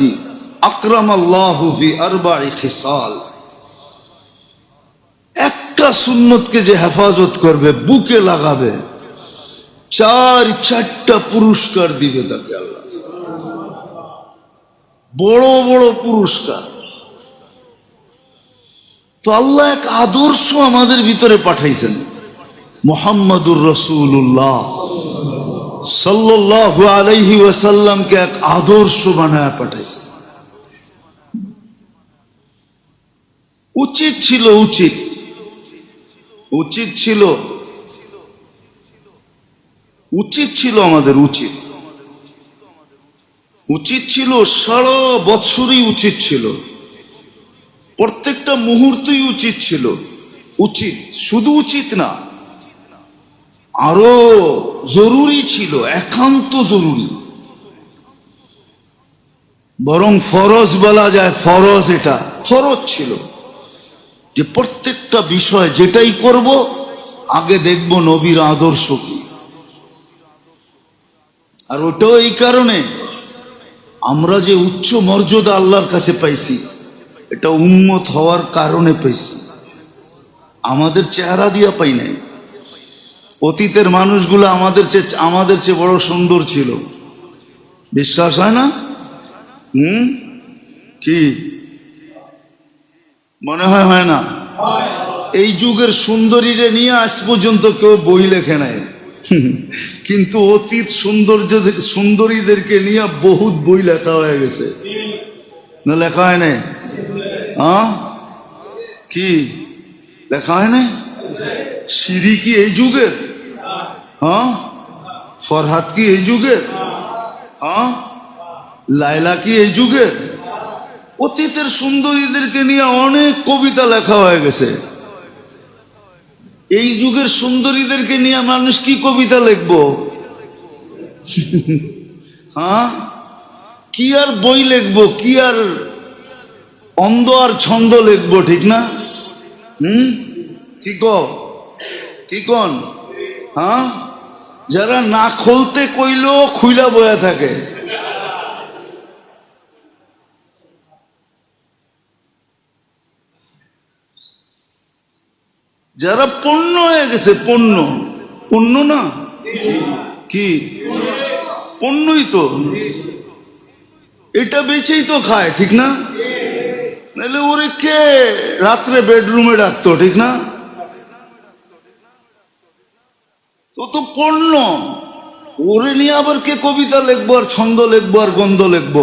সুন্নতি আকরাম আল্লাহু খিসাল। একটা সুন্নতকে যে হেফাজত করবে, বুকে লাগাবে, চার, চারটা পুরস্কার দিবে তাকে আল্লাহ। বড় বড় পুরস্কার। তো আল্লাহ এক আদর্শ আমাদের ভিতরে পাঠাইছেন, মোহাম্মদুর রসুল্লাহ সাল্লাল্লাহু আলাইহি ওয়াসাল্লামকে এক আদর্শ বানায় পাঠাইছেন উচিত ছিল, উচিত। উচিত ছিল। উচিত ছিল আমাদের উচিত। উচিত ছিল, সারা বৎসরই উচিত ছিল। প্রত্যেকটা মুহূর্তই উচিত ছিল। উচিত, শুধু উচিত না আরও জরুরি ছিল, একান্ত জরুরি। বরং ফরজ বলা যায়, ফরজ এটা ফরজ ছিল। যে প্রত্যেকটা বিষয় যেটাই করব, আগে দেখব নবীর আদর্শ কি। আর ওটাও এই কারণে, আমরা যে উচ্চ মর্যাদা আল্লাহর কাছে পাইছি, এটা উন্মত হওয়ার কারণে পেয়েছি আমাদের চেহারা দিয়া পাই নাই। অতীতের মানুষগুলো আমাদের চেয়ে আমাদের চেয়ে বড় সুন্দর ছিল। বিশ্বাস হয় না? হুম? কি? মনে হয় হয় না? এই যুগের সুন্দরীরে নিয়ে আজ পর্যন্ত কেউ বই লেখে নাই। কিন্তু অতীত সৌন্দর্য সুন্দরীদেরকে নিয়ে বহুত বই লেখা হয়ে গেছে। না, লেখা হয় নাই? কি? লেখা হয় নাই? সিঁড়ি কি এই যুগের? হ্যাঁ? ফরহাদ কি এই যুগের হ্যাঁ? লাইলা কি এই যুগের অতীতের সুন্দরীদেরকে নিয়ে অনেক কবিতা লেখা হয়ে গেছে। এই যুগের সুন্দরীদেরকে নিয়ে মানুষ কি কবিতা লিখব? হ্যাঁ? কি আর বই লিখব? কি আর অন্ধ আর ছন্দ লিখব, ঠিক না? হুম? কি ক কি কন? হ্যাঁ? যারা না খুলতে কইলেও খুইলা বয়া থাকে। যারা পণ্য হয়ে গেছে পণ্য পণ্য না? কি? পণ্যই তো। এটা বেচেই তো খায়, ঠিক না? নাহলে ওরে কে রাত্রে বেডরুমে ডাকতো, ঠিক না? তো তো পণ্য। ওরে নিয়ে আবার কে কবিতা লিখব আর ছন্দ লিখব আর গন্ধ লিখব?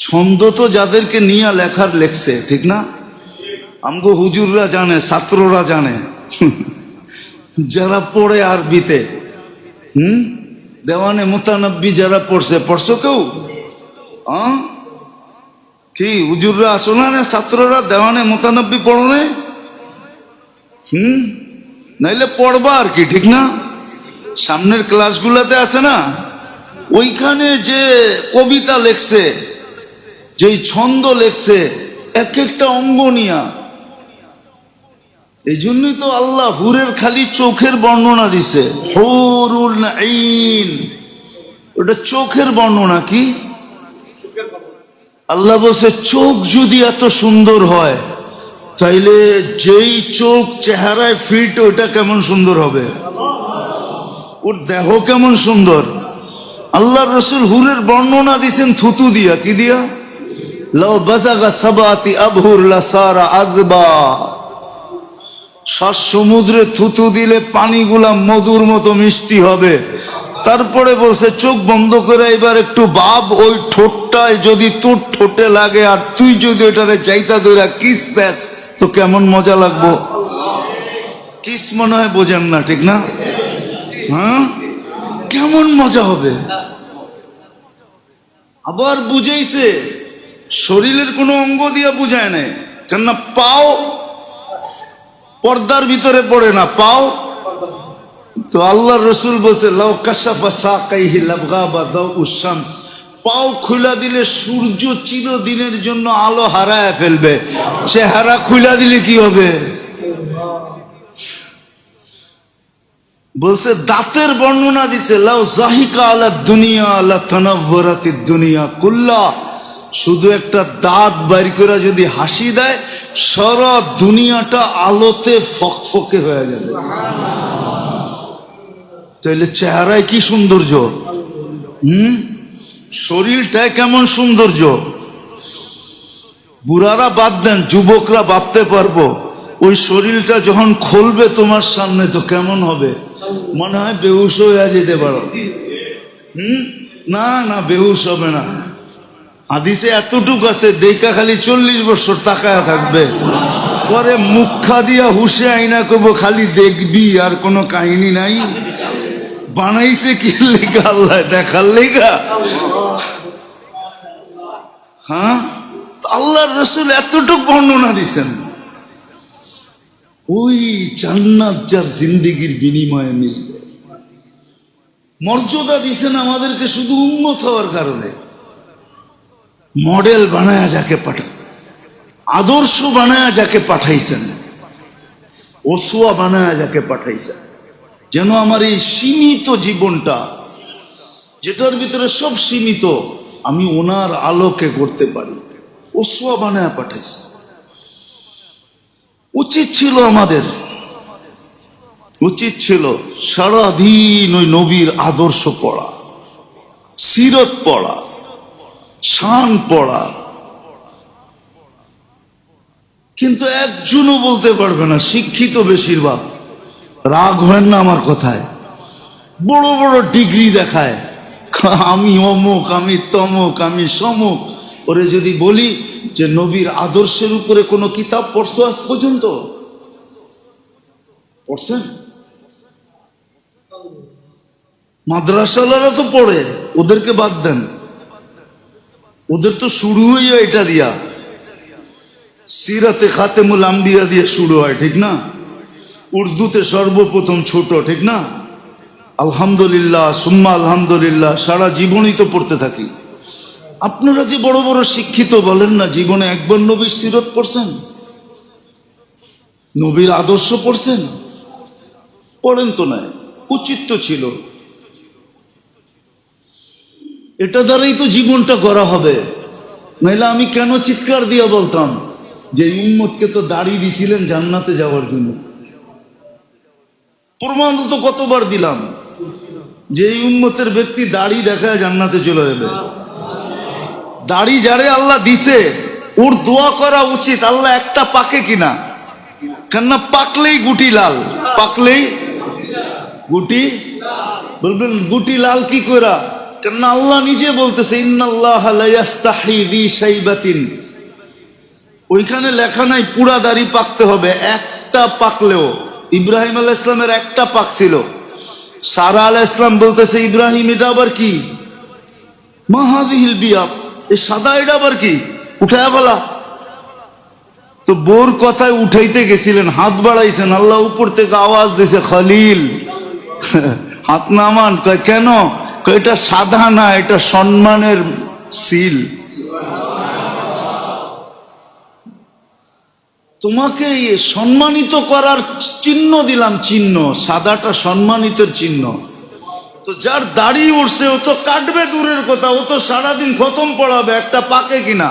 ছন্দ তো যাদেরকে নিয়ে লেখার লেখছে, ঠিক না? আমগো হুজুররা জানে, ছাত্ররা জানে। যারা পড়ে আরবিতে, হুম? দেওয়ানে মোতানব্বি যারা পড়ছে, পড়ছো কেউ? কি, হুজুররা আসো না ছাত্ররা দেওয়ানে মোতানব্বি পড়ো হুম? নাইলে পড়বা আর কি ঠিক না? সামনের ক্লাসগুলোতে আছে না? ওইখানে যে কবিতা লেখছে যেই ছন্দ লেখছে এক একটা অঙ্গ নিয়া। এই জন্যই তো আল্লাহ হুরের খালি চোখের বর্ণনা দিছে। হুরুল আইন ওটা চোখের বর্ণনা কি? আল্লাহ বলছে চোখ যদি এত সুন্দর হয় তাইলে যেই চোখ চেহারায় ফিট ওটা কেমন সুন্দর হবে? ওর দেহ কেমন সুন্দর? আল্লাহ রসুল হুরের বর্ণনা দিছেন থুতু দিয়া। কি দিয়া? সাবাতি সমুদ্রে থুতু দিলে পানিগুলা মধুর মতো মিষ্টি হবে। তারপরে বলছে, চোখ বন্ধ করে এবার একটু বাপ ওই ঠোঁটটায় যদি তোর ঠোঁটে লাগে, আর তুই যদি ওটারে চাইতা ধরা কিস তো কেমন মজা লাগবো? কিস মনে হয় বোঝেন না, ঠিক না? হ্যাঁ? কেমন মজা হবে? আবার বুঝাইছে, শরীরের কোনো অঙ্গ দিয়া বুঝায় নাই। কেননা পাও পর্দার ভিতরে পড়ে না, পাও। তো আল্লাহ রসুল বলছে, লাউ কাশাফা সাকাইহি লাবগাবা দাও উশামস পাও খুলা দিলে সূর্য চিরদিনের জন্য আলো হারায় ফেলবে। চেহারা খুলা দিলে কি হবে? বলছে, দাঁতের বর্ণনা দিছে, লাউ জাহিকা আলা দুনিয়া আলা তানাভরাতি দুনিয়া কুল্লা। শুধু একটা দাঁত বাইর করে যদি হাসি দেয়, সারা দুনিয়াটা আলোতে ফকফকে হয়ে যাবে। তাহলে চেহারায় কি সৌন্দর্য? হুম? শরীরটায় কেমন সৌন্দর্য? বুড়ারা বাদ দেন, যুবকরা ভাবতে পারব, ওই শরীরটা যখন খুলবে তোমার সামনে তো কেমন হবে? মনে হয় বেহুশ হয়ে যেতে পারো। হুম? না না, বেহুশ হবে না। হাদিসে এতটুক আছে, দেখা খালি চল্লিশ বছর তাকায় থাকবে। পরে মুখা দিয়া হুসে আইনা করব খালি দেখবি, আর কোনো কাহিনী নাই। বানাইছে কি লেখা আল্লাহ দেখার লেখা হ্যাঁ? আল্লাহর রসুল এতটুক বর্ণনা দিছেন। ওই জান্নাত যার জিন্দিগির বিনিময়ে মিলবে। মর্যাদা দিছেন আমাদেরকে শুধু উন্নত হওয়ার কারণে। মডেল বানায়া যাকে পাঠা আদর্শ বানায়া যাকে পাঠাইছেন। ওসুয়া বানায়া যাকে পাঠাইছেন। যেন আমার এই সীমিত জীবনটা, যেটার ভিতরে সব সীমিত, আমি ওনার আলোকে করতে পারি। ওসুয়া বানায় পাঠাইছে। উচিত ছিল আমাদের, উচিত ছিল সারাদিন ওই নবীর আদর্শ পড়া, সিরত পড়া, শান পড়া। কিন্তু একজনও বলতে পারবে না, শিক্ষিত বেশিরভাগ। রাগ হয় না আমার কথায়। বড় বড় ডিগ্রি দেখায়। আমি অমুক, আমি তমুক, আমি সমুক। ওরে যদি বলি যে নবীর আদর্শের উপরে কোনো কিতাব পড়ছো আজ পর্যন্ত? পড়ছেন? মাদ্রাসালারা তো পড়ে, ওদেরকে বাদ দেন। ওদের তো শুরু হয়ে এটা দিয়া। সিরাতে খাতেমুল আম্বিয়া দিয়ে শুরু হয়, ঠিক না? উর্দুতে সর্বপ্রথম ছোট, ঠিক না? আলহামদুলিল্লাহ, সুম্মা আলহামদুলিল্লাহ, সারা জীবনই তো পড়তে থাকি। আপনারা যে বড় বড় শিক্ষিত বলেন না, জীবনে একবার নবীর সিরত পড়ছেন? নবীর আদর্শ পড়ছেন? পড়েন তো নয় উচিত তো ছিল। এটা দ্বারাই তো জীবনটা করা হবে। নাইলে আমি কেন চিৎকার দিয়ে বলতাম যে উম্মতকে তো দাড়ি দিছিলেন জান্নাতে যাওয়ার জন্য। প্রমাণ তো কতবার দিলাম। যে এই উম্মতের ব্যক্তি দাড়ি দেখায় জান্নাতে চলে যাবে। দাড়ি যারে আল্লাহ দিছে, ওর দোয়া করা উচিত, আল্লাহ একটা পাকে কিনা। কেননা পাকলেই গুটি লাল। পাকলেই গুটি বলবেন, গুটি লাল কি করা কেননা আল্লাহ নিজে বলতেছে ওইখানে লেখা নাই, পুরা দাড়ি পাকতে হবে, একটা পাকলেও। ইব্রাহিম আলাহ ইসলামের একটা পাক ছিল। সারা আলাহ ইসলাম বলতেছে, ইব্রাহিম, এটা আবার কি? মাহাদিহিল বিয়াফ এই সাদা, এটা আবার কি? উঠায় বলা তো বোর কথায় উঠাইতে গেছিলেন, হাত বাড়াইছেন, আল্লাহ উপর থেকে আওয়াজ দিছে, খলিল। হাত নামান কেন? এটা সাদা না, এটা সম্মানের সিল। তোমাকে সম্মানিত করার চিহ্ন দিলাম, চিহ্ন। সাদাটা সম্মানিতের চিহ্ন। তো যার দাড়ি উঠছে ও তো কাটবে দূরের কথা, ও তো সারাদিন খতম পড়াবে, একটা পাকে কিনা?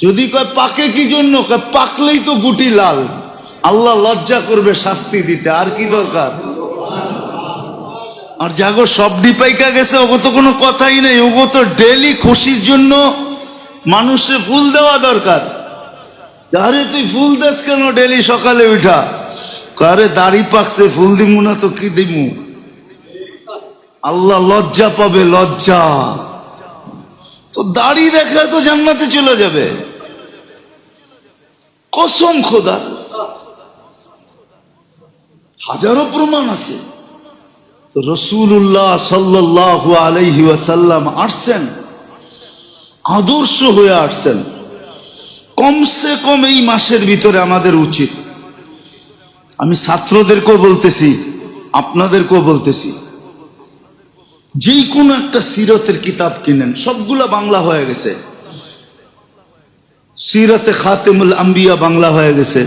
যদি কয়, পাকে কি জন্য? পাকলেই তো গুটি লাল। আল্লাহ লজ্জা করবে শাস্তি দিতে, আর কি দরকার? আর জাগো, সব ডিপাইকা গেছে, ওগো তো কোনো কথাই নেই। ওগো তো ডেলি খুশির জন্য মানুষে ফুল দেওয়া দরকার। আরে, তুই ফুল দেস কেন ডেলি সকালে উঠা? আরে, দাড়ি পাকছে, ফুল দিমু না তো কি দিমু? আল্লাহ লজ্জা পাবে, লজ্জা। তো দাড়ি দেখে তো জান্নাতে চলে যাবে। কসম খোদা। হাজারো প্রমাণ আছে। তো রসুল্লাহ সাল্লাহ আলাইহি ওয়াসাল্লাম আসছেন, আদর্শ হয়ে আসছেন। কমসে কম এই মাসের ভিতরে আমাদের উচিত। আমি ছাত্রদেরকেও বলতেছি, আপনাদেরকেও বলতেছি যেই কোনো একটা সিরতের কিতাব কিনেন, সবগুলা বাংলা হয়ে গেছে। সিরতে খাতেমুল আম্বিয়া বাংলা হয়ে গেছে।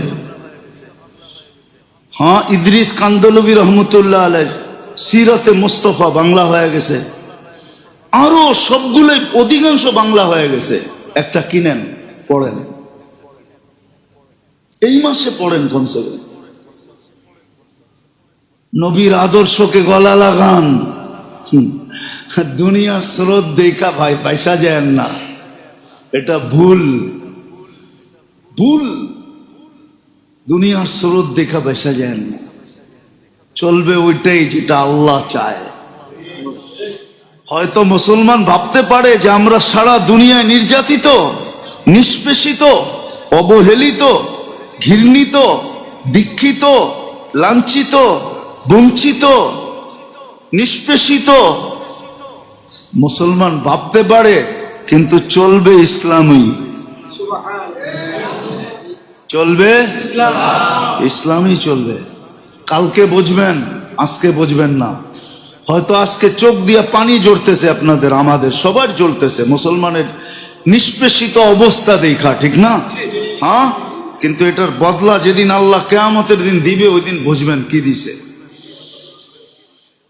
হ্যাঁ ইদ্রিস কান্দলবি রহমতুল্লাহ আলাই সিরতে মুস্তফা বাংলা হয়ে গেছে। আরও সবগুলোই অধিকাংশ বাংলা হয়ে গেছে। একটা কিনেন, পড়েন। এই মাসে পড়েন কমসে কম নবীর আদর্শকে গলা লাগান। দুনিয়ার স্রোত দেখা ভাই, পয়সা যায় না। এটা ভুল। ভুল। দুনিয়ার স্রোত দেখা পয়সা যায় না। চলবে ওইটাই যেটা আল্লাহ চায়। হয়তো মুসলমান ভাবতে পারে যে আমরা সারা দুনিয়ায় নির্যাতিত, নিষ্পেষিত, অবহেলিত ঘৃণিত, দীক্ষিত, লাঞ্ছিত, বঞ্চিত, নিষ্পেষিত। মুসলমান ভাবতে পারে, কিন্তু চলবে ইসলামই। চলবে? ইসলামই চলবে। কালকে বুঝবেন, আজকে বুঝবেন না। হয়তো আজকে চোখ দিয়ে পানি জড়তেছে আপনাদের, আমাদের, সবার জ্বলতেছে। মুসলমানের নিষ্পেষিত অবস্থা দেখা, ঠিক না? হ্যাঁ? কিন্তু এটার বদলা যেদিন আল্লাহ কেয়ামতের দিন দিবে, ওই দিন বুঝবেন কি দিছে।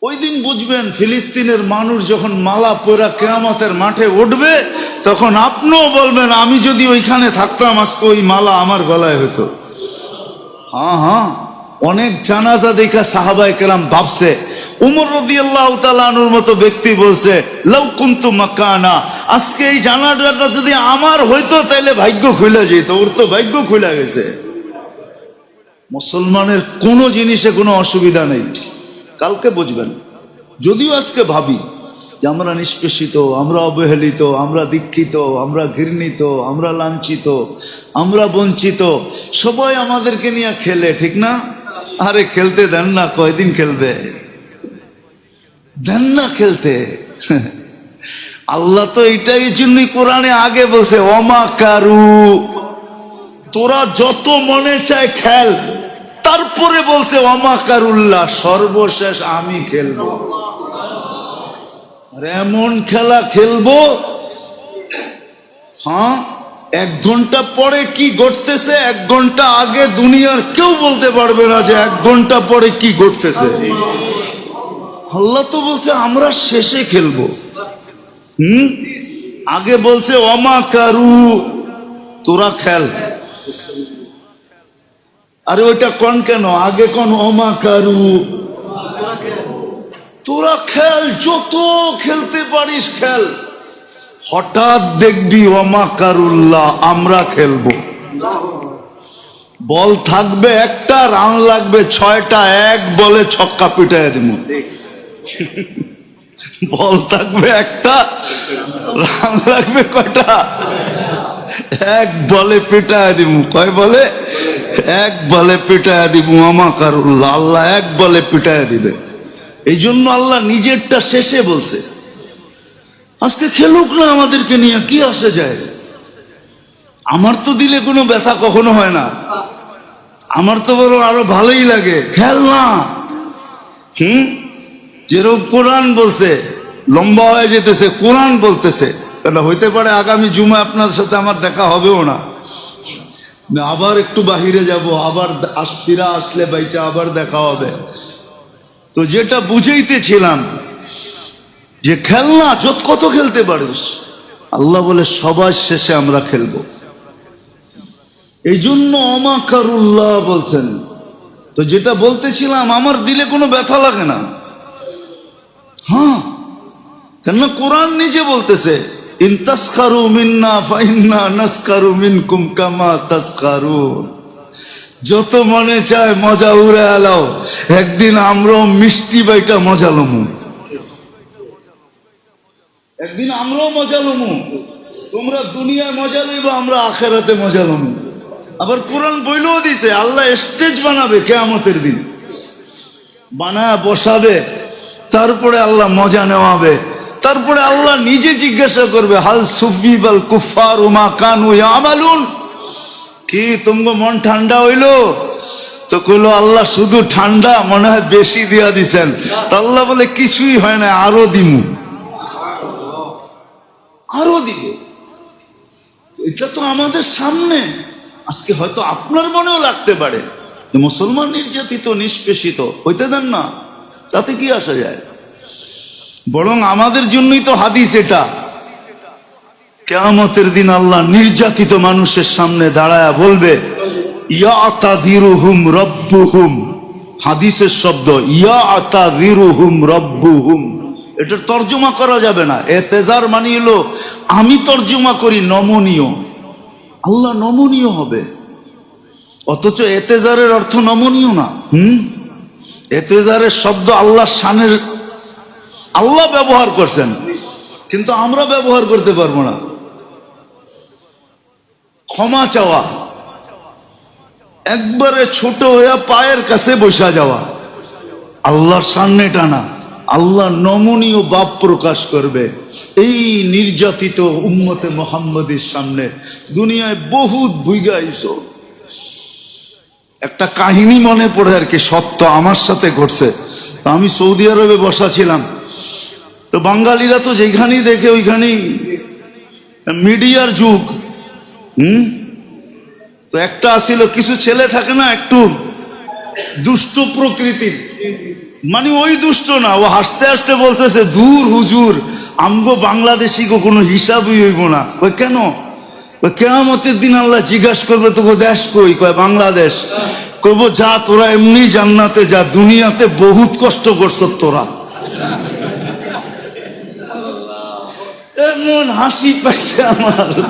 ওই দিন বুঝবেন ফিলিস্তিনের মানুষ যখন মালা পরা কেয়ামতের মাঠে উঠবে, তখন আপনিও বলবেন, আমি যদি ওইখানে থাকতাম, আজকে ওই মালা আমার গলায় হতো হ্যাঁ হ্যাঁ। অনেক জানাজা দেখা সাহাবাই কেরাম ভাবছে, উমর রদি আল্লাহ মতো ব্যক্তি বলছে লও কুন্তু মাকানা, আজকে এই জানাজাটা যদি আমার হইতো তাইলে ভাগ্য খুলে যেত ওর তো ভাগ্য খুলে গেছে। মুসলমানের কোনো জিনিসে কোনো অসুবিধা নেই, কালকে বুঝবেন। যদিও আজকে ভাবি যে আমরা নিষ্পেষিত, আমরা অবহেলিত, আমরা দীক্ষিত, আমরা ঘৃণিত, আমরা লাঞ্ছিত, আমরা বঞ্চিত, সবাই আমাদেরকে নিয়ে খেলে, ঠিক না? আরে খেলতে দেন না, কয়দিন খেলবে? দেন না খেলতে। আল্লাহ তো এটাই জন্যই কোরআনে আগে বলছে অমা কারু। তোরা যত মনে চায় খেল। তারপরে বলছে অমা কারুল্লাহ সর্বশেষ আমি খেলব। এমন খেলা খেলব হ্যাঁ? এক ঘণ্টা পরে কি ঘটতেছে, এক ঘণ্টা আগে দুনিয়ার কেউ বলতে পারবে না যে এক ঘণ্টা পরে কি ঘটতেছে। আল্লাহ তো বলছে, আমরা শেষে খেলব। হুম? আগে বলছে অমা কারু, তোরা খেল। আরে ওইটা কন কেন? আগে কোন অমা কারু, তোরা খেল, যত খেলতে পারিস খেল। হঠাৎ দেখবি অমা কারুল্লাহ, আমরা খেলব। বল থাকবে, একটা রান লাগবে, ছয়টা এক, বলে ছক্কা পিটায় দিব। বল থাকবে, একটা রান লাগবে, কয়টা? এক বলে পিটায় দিব। কয় বলে? এক বলে পিটায় দিব আমা কারুল্লাহ, আল্লাহ এক বলে পিটায় দিবে। এই জন্য আল্লাহ নিজেরটা শেষে বলছে। আজকে খেলুক না আমাদেরকে নিয়ে, কি আসে যায়? আমার তো দিলে কোনো ব্যথা কখনো হয় না। আমার তো বরং আরও ভালোই লাগে। খেল না। হুম? যেরকম কোরআন বলছে, লম্বা হয়ে যেতেছে, কোরআন বলতেছে। কেন, হইতে পারে আগামী জুমা আপনার সাথে আমার দেখা হবেও না। আবার একটু বাহিরে যাব, আবার আস ফিরা আসলে বাইচা আবার দেখা হবে। তো যেটা বুঝাইতেছিলাম যে খেলনা যত কত খেলতে পারিস? আল্লাহ বলে, সবার শেষে আমরা খেলব। এই জন্য অমাকারুল্লাহ বলছেন, তো যেটা বলতেছিলাম, আমার দিলে কোনো ব্যথা লাগে না। হ্যাঁ কেননা কোরআন নিজে বলতেছে মিন্না ফাইন্না যত মনে চায় মজা উড়ে এলাও। একদিন আমরাও মিষ্টি বাইটা মজা লমু। একদিন আমরাও মজা লমু। তোমরা দুনিয়ায় মজা লইব, আমরা আখেরাতে মজা লমু। আবার কোরআন বইলেও দিছে, আল্লাহ স্টেজ বানাবে কেয়ামতের দিন। বানায় বসাবে, তারপরে আল্লাহ মজা নেওয়াবে। তারপরে আল্লাহ নিজে জিজ্ঞাসা করবে, হাল সুফিবাল কুফার উমা কানু আমালুন কি তোমার মন ঠান্ডা হইল? তো কইলো, আল্লাহ শুধু ঠান্ডা, মনে হয় বেশি দিয়া দিছেন। তা আল্লাহ বলে, কিছুই হয় না আরও দিমু। আরও দিব। এটা তো আমাদের সামনে। আজকে হয়তো আপনার মনেও লাগতে পারে মুসলমান নির্যাতিত, নিষ্পেষিত, হইতে দেন না। তাতে কি আসা যায়? বরং আমাদের জন্যই তো হাদিস এটা। কেয়ামতের দিন আল্লাহ নির্যাতিত মানুষের সামনে দাঁড়ায়া বলবে ইয়া আতা দিরুহুম রব্বুহুম। হাদিসের শব্দ ইয়া আতা দিরুহুম রব্বুহুম। এটার তর্জমা করা যাবে না। এতেজার মানি হলো, আমি তর্জমা করি, নমনীয়। আল্লাহ নমনীয় হবে। অথচ এতেজারের অর্থ নমনীয় না। হুম? এতেজারের শব্দ আল্লাহ শানের, আল্লাহ ব্যবহার করছেন। কিন্তু আমরা ব্যবহার করতে পারব না। ক্ষমা চাওয়া। একবারে ছোট হইয়া পায়ের কাছে বসা যাওয়া। আল্লাহর সামনে টানা। আল্লাহ নমনীয় বাপ প্রকাশ করবে। এই নির্যাতিত উম্মতে মোহাম্মদের সামনে দুনিয়ায় বহুত বুইগাইছো একটা কাহিনী মনে পড়ে আর কি, সত্য আমার সাথে ঘটছে। তো আমি সৌদি আরবে বসা ছিলাম। তো বাঙালিরা তো যেখানেই দেখে ওইখানেই মিডিয়ার যুগ। হুম? তো একটা আসিল, কিছু ছেলে থাকে না একটু দুষ্ট প্রকৃতির। মানে ওই দুষ্ট না, ও হাসতে হাসতে বলতেছে, দূর হুজুর, আমগো বাংলাদেশি গো কোনো হিসাবই হইব না। ওই কেন? ওই কেয়ামতের দিন আল্লাহ জিজ্ঞাসা করবে, তোকে দেশ কই? কয়, বাংলাদেশ। কইব, যা তোরা এমনি জান্নাতে যা, দুনিয়াতে বহুত কষ্ট করছ তোরা। এমন হাসি পাইছে আমার।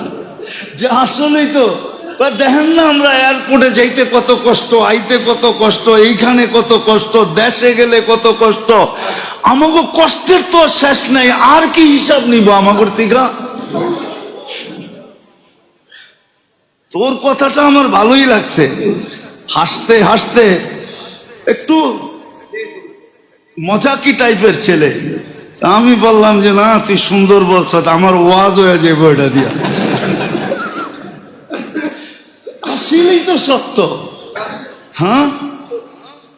যে আসলেই তো দেখেন না আমরা এয়ারপোর্টে যাইতে কত কষ্ট, আইতে কত কষ্ট, এইখানে কত কষ্ট, দেশে গেলে কত কষ্ট। আমাকে কষ্টের তো শেষ নাই, আর কি হিসাব নিব আমাগর থেকে? তোর কথাটা আমার ভালোই লাগছে। হাসতে হাসতে, একটু মজাকি টাইপের ছেলে? আমি বললাম যে, না, তুই সুন্দর বলছ আমার ওয়াজ হয়ে যাবে ওইটা দিয়া। আসলেই তো সত্য। হ্যাঁ?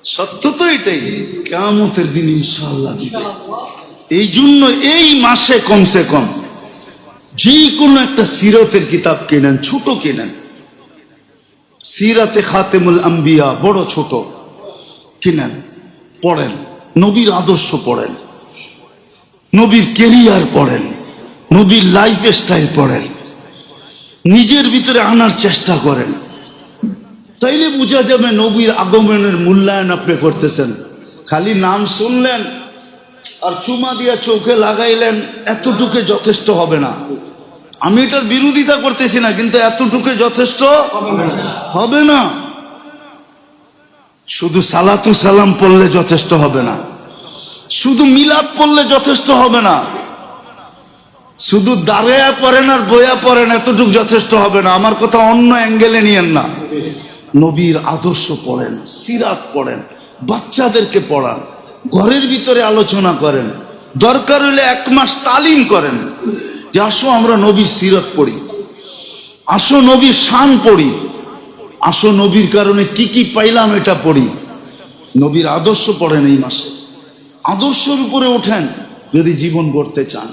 সত্য তো এটাই। কেমতের দিন ইনশাল্লাহ দিবে। এই জন্য এই মাসে কমসে কম যে কোনো একটা সিরতের কিতাব কেনেন ছোট কেনেন। সিরাতে খাতেমুল আম্বিয়া বড় ছোট কিনেন পড়েন। নবীর আদর্শ পড়েন। নবীর কেরিয়ার পড়েন। নবীর লাইফ স্টাইল পড়েন। নিজের ভিতরে আনার চেষ্টা করেন। তাইলে বোঝা যাবে নবীর আগমনের মূল্যায়ন আপনি করতেছেন। খালি নাম শুনলেন আর চুমা দিয়া চোখে লাগাইলেন, এতটুকু যথেষ্ট হবে না। আমি এটার বিরোধিতা করতেছি না, কিন্তু এতটুকু যথেষ্ট হবে না। শুধু সালাতু সালাম পড়লে যথেষ্ট হবে না। শুধু মিলাপ পড়লে যথেষ্ট হবে না। শুধু দাঁড়ায়া পড়েন আর বইয়া পড়েন, এতটুকু যথেষ্ট হবে না। আমার কথা অন্য অ্যাঙ্গেলে নিয়েন না। নবীর আদর্শ পড়েন, সিরাত পড়েন, বাচ্চাদেরকে পড়ান, ঘরের ভিতরে আলোচনা করেন, দরকার হলে এক মাস তালিম করেন যে আসো আমরা নবীর সিরত পড়ি, আসো নবীর শান পড়ি, আসো নবীর কারণে কি কি পাইলাম এটা পড়ি। নবীর আদর্শ পড়েন এই মাসে। আদর্শের উপরে ওঠেন যদি জীবন গড়তে চান।